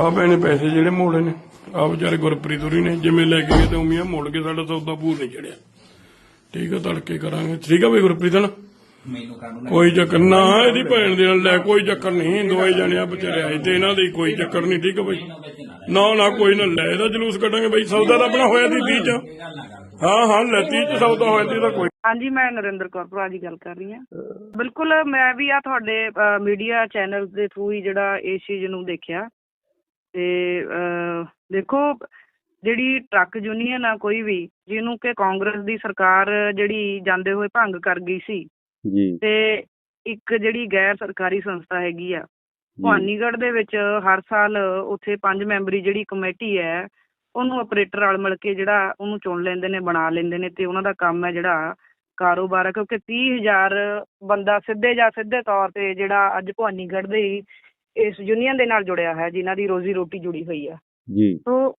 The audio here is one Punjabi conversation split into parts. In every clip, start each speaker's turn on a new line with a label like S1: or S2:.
S1: ਆ ਭੈਣੇ ਪੈਸੇ ਜਿਹੜੇ ਮੋੜੇ ਨੇ ਆ ਵਿਚਾਰੇ ਗੁਰਪ੍ਰੀਤ ਹੋਰੀ ਨੇ ਜਿਵੇਂ ਲੈ ਕੇ ਗਏ ਤੇ ਉਮੀਆਂ ਮੋੜ ਕੇ ਸਾਡਾ ਸੌਦਾ ਪੂਰ ਨਹੀਂ ਚੜਿਆ। ਠੀਕ ਆ ਤੜਕੇ ਕਰਾਂਗੇ। ਠੀਕ ਆ ਬਈ ਗੁਰਪ੍ਰੀਤ ਨਾ?
S2: ਮੈਨੂੰ
S1: ਕੋਈ ਚੱਕਰ ਨਾ ਇਹਦੀ ਭੈਣ ਦੇ ਨਾਲ ਲੈ ਕੋਈ ਚੱਕਰ ਨਹੀਂ ਦੋਏ ਜਣਿਆ ਵਿਚਾਰੇ ਆਏ ਤੇ ਇਹਨਾਂ ਦੀ ਕੋਈ ਚੱਕਰ ਨਹੀਂ ਠੀਕ ਆ ਬਈ? ਨਾ ਨਾ ਕੋਈ ਨਾ ਲੈ ਇਹਦਾ ਜਲੂਸ ਕੱਢਾਂਗੇ ਬਈ ਸੌਦਾ ਤਾਂ ਆਪਣਾ ਹੋਇਆ ਦੀ 30 ਚ। ਹਾਂ ਹਾਂ ਲੈ 30 ਚ ਸੌਦਾ ਹੋਇਆ ਦੀ ਤਾਂ ਕੋਈ
S3: ਹਾਂਜੀ ਮੈਂ ਨਰਿੰਦਰ ਕੌਰ ਭਰਾ ਜੀ ਗੱਲ ਕਰ ਰਹੀ ਹਾਂ। ਬਿਲਕੁਲ ਮੈਂ ਵੀ ਆ ਤੁਹਾਡੇ ਮੀਡੀਆ ਚੈਨਲ ਦੇ ਥਰੂ ਹੀ ਜਿਹੜਾ ਇਸ ਚੀਜ਼ ਨੂੰ ਦੇਖਿਆ। ਤੇ ਦੇਖੋ ਜਿਹੜੀ ਟਰੱਕ ਯੂਨੀਅਨ ਆ ਕੋਈ ਵੀ ਜਿਹਨੂੰ ਕਿ ਕਾਂਗਰਸ ਦੀ ਸਰਕਾਰ ਜਿਹੜੀ ਜਾਂਦੇ ਹੋਏ ਭੰਗ ਕਰ ਗਈ ਸੀ।
S4: ਜੀ।
S3: ਤੇ ਇੱਕ ਜਿਹੜੀ ਗੈਰ ਸਰਕਾਰੀ ਸੰਸਥਾ ਹੈਗੀ ਆ ਭਵਾਨੀਗੜ੍ਹ ਦੇ ਵਿੱਚ ਹਰ ਸਾਲ ਉੱਥੇ ਪੰਜ ਮੈਂਬਰੀ ਜਿਹੜੀ ਕਮੇਟੀ ਹੈ ਉਹਨੂੰ ਆਪਰੇਟਰ ਨਾਲ ਮਿਲ ਕੇ ਜਿਹੜਾ ਉਹਨੂੰ ਚੁਣ ਲੈਂਦੇ ਨੇ ਬਣਾ ਲੈਂਦੇ ਨੇ ਤੇ ਉਹਨਾਂ ਦਾ ਕੰਮ ਹੈ ਜਿਹੜਾ ਕਾਰੋਬਾਰ ਹੈ ਕਿਉਂਕਿ 30000 ਬੰਦਾ ਸਿੱਧੇ ਜਾਂ ਸਿੱਧੇ ਤੌਰ ਤੇ ਜਿਹੜਾ ਅੱਜ ਭਵਾਨੀਗੜ੍ਹ ਦੇ ਹੀ ਇਸ ਯੂਨੀਅਨ ਦੇ ਨਾਲ ਜੁੜਿਆ ਹੈ ਜਿਨ੍ਹਾਂ ਦੀ ਰੋਜ਼ੀ ਰੋਟੀ ਜੁੜੀ ਹੋਈ ਹੈ
S4: ਜੀ।
S3: ਸੋ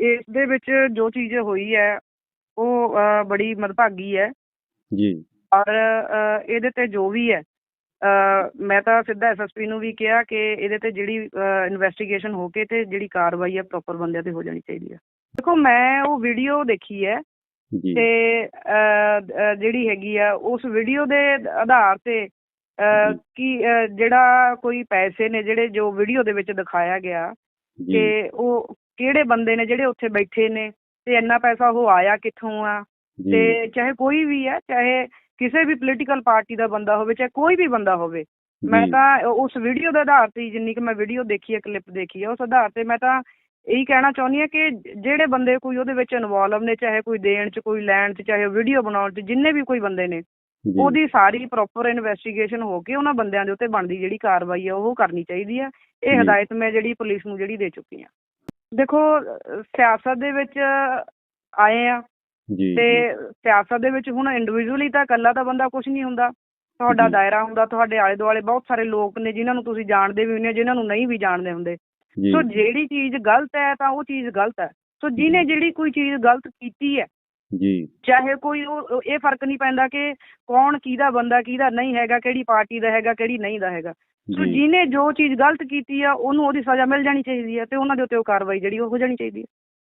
S3: ਇਸ ਦੇ ਵਿੱਚ ਜੋ ਚੀਜ਼ ਹੋਈ ਹੈ ਉਹ ਅਹ, ਬੜੀ ਮਦਭਾਗੀ ਹੈ।
S4: ਜੀ।
S3: ਔਰ ਇਹਦੇ ਤੇ ਜੋ ਵੀ ਹੈ ਮੈਂ ਤਾਂ ਸਿੱਧਾ ਐਸਐਸਪੀ ਨੂੰ ਵੀ ਕਿਹਾ ਕਿ ਇਹਦੇ ਤੇ ਜਿਹੜੀ ਇਨਵੈਸਟੀਗੇਸ਼ਨ ਹੋ ਕੇ ਤੇ ਜਿਹੜੀ ਕਾਰਵਾਈ ਹੈ ਪ੍ਰੋਪਰ ਬੰਦਿਆਂ ਤੇ ਹੋ ਜਾਣੀ ਚਾਹੀਦੀ ਹੈ। ਦੇਖੋ ਮੈਂ ਉਹ ਵੀਡੀਓ ਦੇਖੀ ਹੈ
S4: ਜੀ।
S3: ਤੇ ਜਿਹੜੀ ਹੈਗੀ ਆ ਉਸ ਵੀਡੀਓ ਦੇ ਆਧਾਰ ਤੇ। ਕਿ ਜਿਹੜਾ ਕੋਈ ਪੈਸੇ ਨੇ ਜਿਹੜੇ ਜੋ ਵੀਡੀਓ ਦੇ ਵਿੱਚ ਦਿਖਾਇਆ ਗਿਆ ਕਿ ਉਹ ਕਿਹੜੇ ਬੰਦੇ ਨੇ ਜਿਹੜੇ ਉੱਥੇ ਬੈਠੇ ਨੇ ਤੇ ਇੰਨਾ ਪੈਸਾ ਉਹ ਆਇਆ ਕਿੱਥੋਂ ਆ? ਤੇ ਚਾਹੇ ਕੋਈ ਵੀ ਹੈ ਚਾਹੇ ਕਿਸੇ ਵੀ ਪੋਲੀਟੀਕਲ ਪਾਰਟੀ ਦਾ ਬੰਦਾ ਹੋਵੇ ਚਾਹੇ ਕੋਈ ਵੀ ਬੰਦਾ ਹੋਵੇ ਮੈਂ ਤਾਂ ਉਸ ਵੀਡੀਓ ਦੇ ਆਧਾਰ ਤੇ ਜਿੰਨੀ ਕਿ ਮੈਂ ਵੀਡੀਓ ਦੇਖੀ ਹੈ ਕਲਿੱਪ ਦੇਖੀ ਹੈ ਉਸ ਆਧਾਰ ਤੇ ਮੈਂ ਤਾਂ ਇਹੀ ਕਹਿਣਾ ਚਾਹੁੰਦੀ ਹਾਂ ਕਿ ਜਿਹੜੇ ਬੰਦੇ ਕੋਈ ਉਹਦੇ ਵਿੱਚ ਇਨਵੋਲਵ ਨੇ ਚਾਹੇ ਕੋਈ ਦੇਣ ਚ ਕੋਈ ਲੈਣ ਚ ਚਾਹੇ ਵੀਡੀਓ ਬਣਾਉਣ ਚ ਜਿੰਨੇ ਵੀ ਕੋਈ ਬੰਦੇ ਨੇ ਉਹਦੀ ਸਾਰੀ ਪ੍ਰੋਪਰ ਇਨਵੈਸਟੀਗੇਸ਼ਨ ਹੋ ਕੇ ਉਹਨਾਂ ਬੰਦਿਆਂ ਦੇ ਉੱਤੇ ਬਣਦੀ ਜਿਹੜੀ ਕਾਰਵਾਈ ਹੈ ਉਹ ਕਰਨੀ ਚਾਹੀਦੀ ਹੈ ਇਹ। ਹਦਾਇਤ ਮੈਂ ਜਿਹੜੀ ਪੁਲਿਸ ਨੂੰ ਜਿਹੜੀ ਦੇ ਚੁੱਕੀ ਹਾਂ ਦੇਖੋ ਸਿਆਸਤ ਦੇ ਵਿੱਚ ਆਏ ਆ
S4: ਜੀ
S3: ਤੇ ਸਿਆਸਤ ਦੇ ਵਿੱਚ ਹੁਣ ਇੰਡੀਵਿਜੂਅਲੀ ਤਾਂ ਇਕੱਲਾ ਤਾਂ ਬੰਦਾ ਕੁਝ ਨਹੀਂ ਹੁੰਦਾ। ਤੁਹਾਡਾ। ਦਾਇਰਾ ਹੁੰਦਾ ਤੁਹਾਡੇ ਆਲੇ ਦੁਆਲੇ ਬਹੁਤ ਸਾਰੇ ਲੋਕ ਨੇ ਜਿਨ੍ਹਾਂ ਨੂੰ ਤੁਸੀਂ ਜਾਣਦੇ ਵੀ ਹੁੰਦੇ ਹੋ ਜਿਨ੍ਹਾਂ ਨੂੰ ਨਹੀਂ ਵੀ ਜਾਣਦੇ ਹੁੰਦੇ। ਸੋ ਜਿਹੜੀ ਚੀਜ਼ ਗਲਤ ਹੈ ਤਾਂ ਉਹ ਚੀਜ਼ ਗਲਤ ਹੈ। ਸੋ ਜਿਹਨੇ ਜਿਹੜੀ ਕੋਈ ਚੀਜ਼ ਗਲਤ ਕੀਤੀ ਹੈ
S4: ਜੀ।
S3: ਚਾਹੇ ਕੋਈ ਉਹ ਇਹ ਫ਼ਰਕ ਨਹੀਂ ਪੈਂਦਾ ਕਿ ਕੌਣ ਕਿਹਦਾ ਬੰਦਾ ਕਿਹਦਾ ਨਹੀਂ ਹੈਗਾ ਕਿਹੜੀ ਪਾਰਟੀ ਦਾ ਹੈਗਾ ਕਿਹੜੀ ਨਹੀਂ ਦਾ ਹੈਗਾ। ਸੋ ਜਿਹਨੇ ਜੋ ਚੀਜ਼ ਗਲਤ ਕੀਤੀ ਆ ਉਹਨੂੰ ਉਹਦੀ ਸਜ਼ਾ ਮਿਲ ਜਾਣੀ ਚਾਹੀਦੀ ਹੈ ਤੇ ਉਹਨਾਂ ਦੇ ਉੱਤੇ ਉਹ ਕਾਰਵਾਈ ਜਿਹੜੀ ਉਹ ਹੋ ਜਾਣੀ ਚਾਹੀਦੀ ਹੈ